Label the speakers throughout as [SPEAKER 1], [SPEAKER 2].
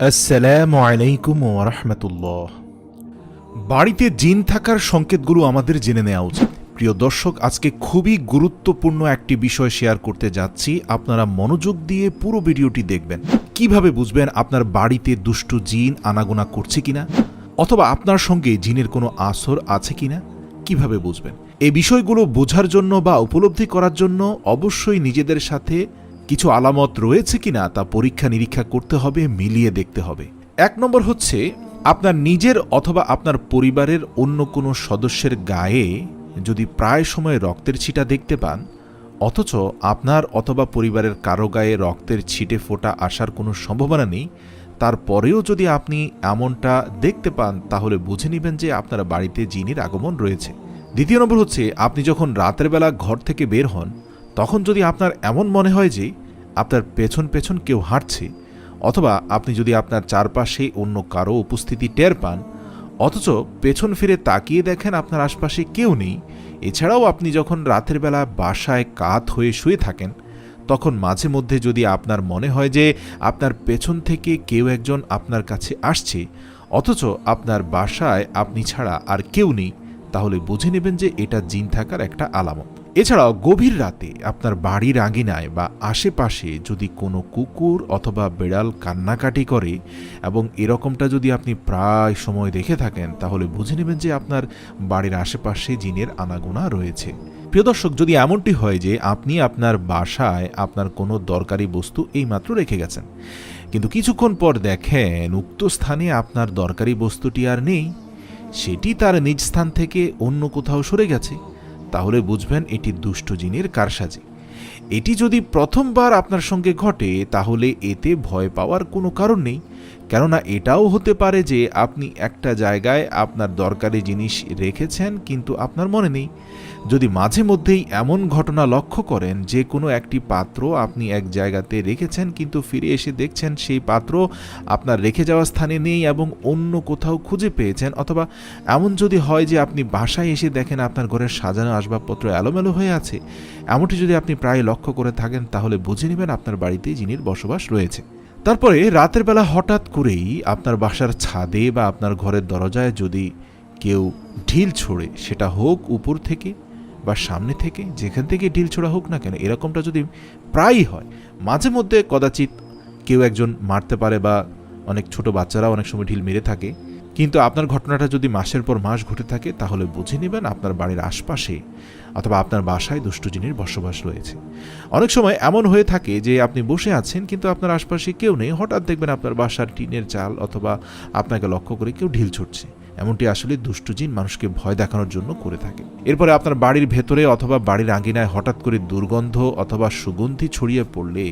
[SPEAKER 1] আসসালামু আলাইকুম ওরহমতুল্লাহ বাড়িতে জিন থাকার সংকেতগুলো আমাদের জেনে নেওয়া উচিত। প্রিয় দর্শক, আজকে খুবই গুরুত্বপূর্ণ একটি বিষয় শেয়ার করতে যাচ্ছি। আপনারা মনোযোগ দিয়ে পুরো ভিডিওটি দেখবেন। কীভাবে বুঝবেন আপনার বাড়িতে দুষ্টু জিন আনাগোনা করছে কিনা? অথবা আপনার সঙ্গে জিনের কোনো আসর আছে কিনা? কীভাবে বুঝবেন? এই বিষয়গুলো বোঝার জন্য বা উপলব্ধি করার জন্য অবশ্যই নিজেদের সাথে কিছু আলামত রয়েছে কিনা তা পরীক্ষা নিরীক্ষা করতে হবে, মিলিয়ে দেখতে হবে। এক নম্বর হচ্ছে, আপনার নিজের অথবা আপনার পরিবারের অন্য কোনো সদস্যের গায়ে যদি প্রায় সময় রক্তের ছিটা দেখতে পান, অথচ আপনার অথবা পরিবারের কারও গায়ে রক্তের ছিটে ফোটা আসার কোনো সম্ভাবনা নেই, তারপরেও যদি আপনি এমনটা দেখতে পান, তাহলে বুঝে নেবেন যে আপনার বাড়িতে জিনের আগমন রয়েছে। দ্বিতীয় নম্বর হচ্ছে, আপনি যখন রাতের বেলা ঘর থেকে বের হন তখন যদি আপনার এমন মনে হয় যে আপনার পেছন পেছন কেউ হাঁটছে, অথবা আপনি যদি আপনার চারপাশে অন্য কারও উপস্থিতি টের পান, অথচ পেছন ফিরে তাকিয়ে দেখেন আপনার আশপাশে কেউ নেই, এছাড়াও আপনি যখন রাতের বেলা বাসায় কাত হয়ে শুয়ে থাকেন, তখন মাঝে মধ্যে যদি আপনার মনে হয় যে আপনার পেছন থেকে কেউ একজন আপনার কাছে আসছে, অথচ আপনার বাসায় আপনি ছাড়া আর কেউ নেই, তাহলে বুঝে নেবেন যে এটা জিন থাকার একটা আলামত। এছাড়াও গভীর রাতে আপনার বাড়ির আঙিনায় বা আশেপাশে যদি কোনো কুকুর অথবা বিড়াল কান্নাকাটি করে এবং এরকমটা যদি আপনি প্রায় সময় দেখে থাকেন, তাহলে বুঝে নেবেন যে আপনার বাড়ির আশেপাশে জিনের আনাগোনা রয়েছে। প্রিয় দর্শক, যদি এমনটি হয় যে আপনি আপনার বাসায় আপনার কোনো দরকারি বস্তু এইমাত্র রেখে গেছেন, কিন্তু কিছুক্ষণ পর দেখেন উক্ত স্থানে আপনার দরকারি বস্তুটি আর নেই, সেটি তার নিজ স্থান থেকে অন্য কোথাও সরে গেছে। তাহলে বুঝবেন এটি দুষ্ট জিনের কারসাজি। এটি যদি প্রথমবার আপনার সঙ্গে ঘটে, তাহলে এতে ভয় পাওয়ার কোনো কারণ নেই। কেননা এটাও হতে পারে যে আপনি একটা জায়গায় আপনার দরকারি জিনিস রেখেছেন, কিন্তু আপনার মনে নেই। যদি মাঝে মধ্যেই এমন ঘটনা লক্ষ্য করেন, যে কোনো একটি পাত্র আপনি এক জায়গাতে রেখেছেন, কিন্তু ফিরে এসে দেখছেন সেই পাত্র আপনার রেখে যাওয়া স্থানে নেই এবং অন্য কোথাও খুঁজে পেয়েছেন, অথবা এমন যদি হয় যে আপনি বাসায় এসে দেখেন আপনার ঘরের সাজানো আসবাবপত্র এলোমেলো হয়ে আছে, এমনটি যদি আপনি প্রায় লক্ষ্য করে থাকেন, তাহলে বুঝে নেবেন আপনার বাড়িতে জিনির বসবাস রয়েছে। তারপরে রাতের বেলা হঠাৎ করেই আপনার বাসার ছাদে বা আপনার ঘরের দরজায় যদি কেউ ঢিল ছোড়ে, সেটা হোক উপর থেকে বা সামনে থেকে, যেখান থেকে ঢিল ছোড়া হোক না কেন, এরকমটা যদি প্রায়ই হয়, মাঝে মধ্যে কদাচিৎ কেউ একজন মারতে পারে বা অনেক ছোট বাচ্চারা অনেক সময় ঢিল মেরে থাকে কিন্তু আপনার ঘটনাটা যদি মাসের পর মাস ঘটে থাকে, তাহলে বুঝে নেবেন আপনার বাড়ির আশপাশে অথবা আপনার বাসায় দুষ্টু জিনের বসবাস রয়েছে। অনেক সময় এমন হয়ে থাকে যে আপনি বসে আছেন কিন্তু আপনার আশপাশে কেউ নেই, হঠাৎ দেখবেন আপনার বাসার টিনের চাল অথবা আপনাকে লক্ষ্য করে কেউ ঢিল ছুটছে। এমনটি আসলে দুষ্টু জিন মানুষকে ভয় দেখানোর জন্য করে থাকে। এরপরে আপনার বাড়ির ভেতরে অথবা বাড়ির আঙ্গিনায় হঠাৎ করে দুর্গন্ধ অথবা সুগন্ধি ছড়িয়ে পড়লে,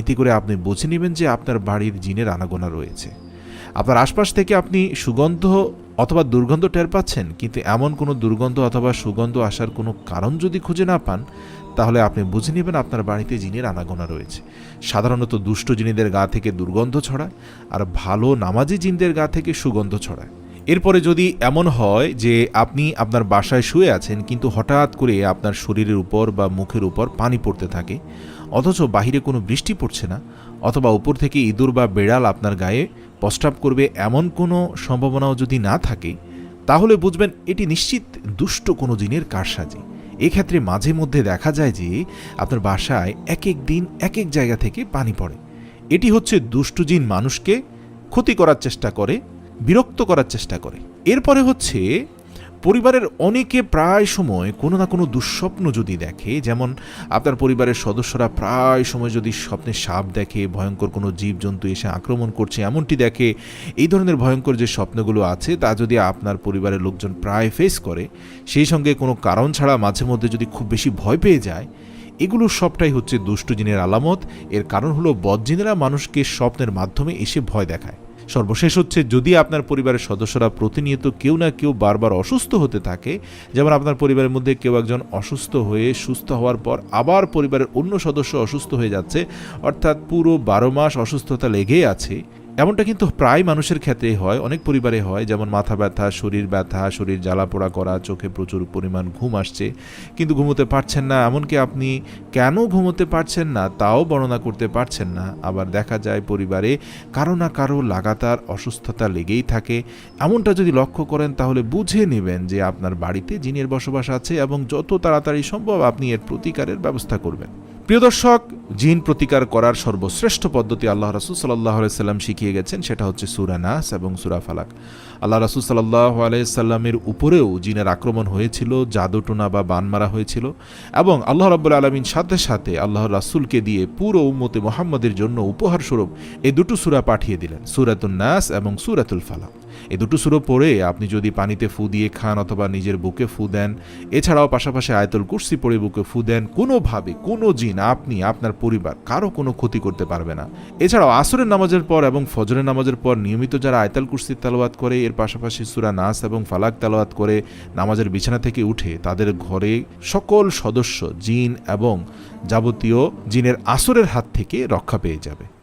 [SPEAKER 1] এতে করে আপনি বুঝে নেবেন যে আপনার বাড়ির জিনের আনাগোনা রয়েছে। আপনার আশপাশ থেকে আপনি সুগন্ধ অথবা দুর্গন্ধ টের পাচ্ছেন, কিন্তু এমন কোনো দুর্গন্ধ অথবা সুগন্ধ আসার কোনো কারণ যদি খুঁজে না পান, তাহলে আপনি বুঝে নেবেন আপনার বাড়িতে জিনের আনাগোনা রয়েছে। সাধারণত দুষ্ট জিনিদের গা থেকে দুর্গন্ধ ছড়ায় আর ভালো নামাজি জিনদের গা থেকে সুগন্ধ ছড়ায়। এরপরে যদি এমন হয় যে আপনি আপনার বাসায় শুয়ে আছেন, কিন্তু হঠাৎ করে আপনার শরীরের উপর বা মুখের উপর পানি পড়তে থাকে, অথচ বাহিরে কোনো বৃষ্টি পড়ছে না অথবা উপর থেকে ইঁদুর বা বেড়াল আপনার গায়ে প্রস্রাব করবে এমন কোনো সম্ভাবনাও যদি না থাকে, তাহলে বুঝবেন এটি নিশ্চিত দুষ্ট কোনো জিনের কারসাজি। এক্ষেত্রে মাঝে মধ্যে দেখা যায় যে আপনার বাসায় এক এক দিন এক এক জায়গা থেকে পানি পড়ে। এটি হচ্ছে দুষ্টু জিন মানুষকে ক্ষতি করার চেষ্টা করে, বিরক্ত করার চেষ্টা করে। এরপরে হচ্ছে পরিবারের অনেকে প্রায় সময় কোনো না কোনো দুঃস্বপ্ন যদি দেখে, যেমন আপনার পরিবারের সদস্যরা প্রায় সময় যদি স্বপ্নে সাপ দেখে, ভয়ঙ্কর কোনো জীবজন্তু এসে আক্রমণ করছে, এমনটি দেখে, এই ধরনের ভয়ঙ্কর যে স্বপ্নগুলো আছে, তা যদি আপনার পরিবারের লোকজন প্রায় ফেস করে, সেই সঙ্গে কোনো কারণ ছাড়া মাঝে মধ্যে যদি খুব বেশি ভয় পেয়ে যায় এগুলো সবটাই হচ্ছে দুষ্টু জিনের আলামত। এর কারণ হলো বদজিনেরা মানুষকে স্বপ্নের মাধ্যমে এসে ভয় দেখায়। সর্বশেষ হচ্ছে, যদি আপনার পরিবারের সদস্যরা প্রতিনিয়ত কেউ না কেউ বারবার অসুস্থ হতে থাকে, যেমন আপনার পরিবারের মধ্যে কেউ একজন অসুস্থ হয়ে সুস্থ হওয়ার পর আবার পরিবারের অন্য সদস্য অসুস্থ হয়ে যাচ্ছে, অর্থাৎ পুরো বারো মাস অসুস্থতা লেগেই আছে এমনটা কিন্তু প্রায় মানুষের ক্ষেত্রেই হয়, অনেক পরিবারে হয়, যেমন মাথা ব্যথা, শরীর ব্যথা, শরীর জ্বালাপোড়া করা, চোখে প্রচুর পরিমাণ ঘুম আসছে, কিন্তু ঘুমোতে পারছেন না, এমনকি আপনি কেন ঘুমোতে পারছেন না, তাও বর্ণনা করতে পারছেন না। আবার দেখা যায় পরিবারে কারও না কারও লাগাতার অসুস্থতা লেগেই থাকে। এমনটা যদি লক্ষ্য করেন, তাহলে বুঝে নেবেন যে আপনার বাড়িতে জিনের বসবাস আছে এবং যত তাড়াতাড়ি সম্ভব আপনি এর প্রতিকারের ব্যবস্থা করবেন। প্রিয় দর্শক, জিন প্রতিকার করার সর্বশ্রেষ্ঠ পদ্ধতি আল্লাহ রাসুল সাল্লাহ সাল্লাম শিখিয়ে গেছেন, সেটা হচ্ছে সুরা নাস এবং সুরা ফালাক। আল্লাহ রাসুল সাল্লাহ আলাইসাল্লামের উপরেও জিনের আক্রমণ হয়েছিল, জাদুটোনা বা বান মারা হয়েছিল এবং আল্লাহ রাব্বুল আলমিন সাথে সাথে আল্লাহ রাসুলকে দিয়ে পুরো উম্মতে মোহাম্মদের জন্য উপহার স্বরূপ এই দুটো সুরা পাঠিয়ে দিলেন সুরাতুল নাস এবং সুরাতুল ফালাক। এই দুটো সুরো পড়ে আপনি যদি পানিতে ফু দিয়ে খান অথবা নিজের বুকে ফু দেন, এছাড়াও পাশাপাশি আয়তল কুর্সি পড়ে বুকে ফু দেন, কোনোভাবে, কোনো জিন, আপনি, আপনার পরিবার, কারও কোনো ক্ষতি করতে পারবে না। এছাড়াও আসরের নামাজের পর এবং ফজরের নামাজের পর নিয়মিত যারা আয়তাল কুর্সি তালোয়াত করে, এর পাশাপাশি সুরা নাস এবং ফালাক তালোয়াত করে নামাজের বিছানা থেকে উঠে তাদের ঘরে সকল সদস্য, জিন এবং যাবতীয় জিনের আসরের হাত থেকে রক্ষা পেয়ে যাবে।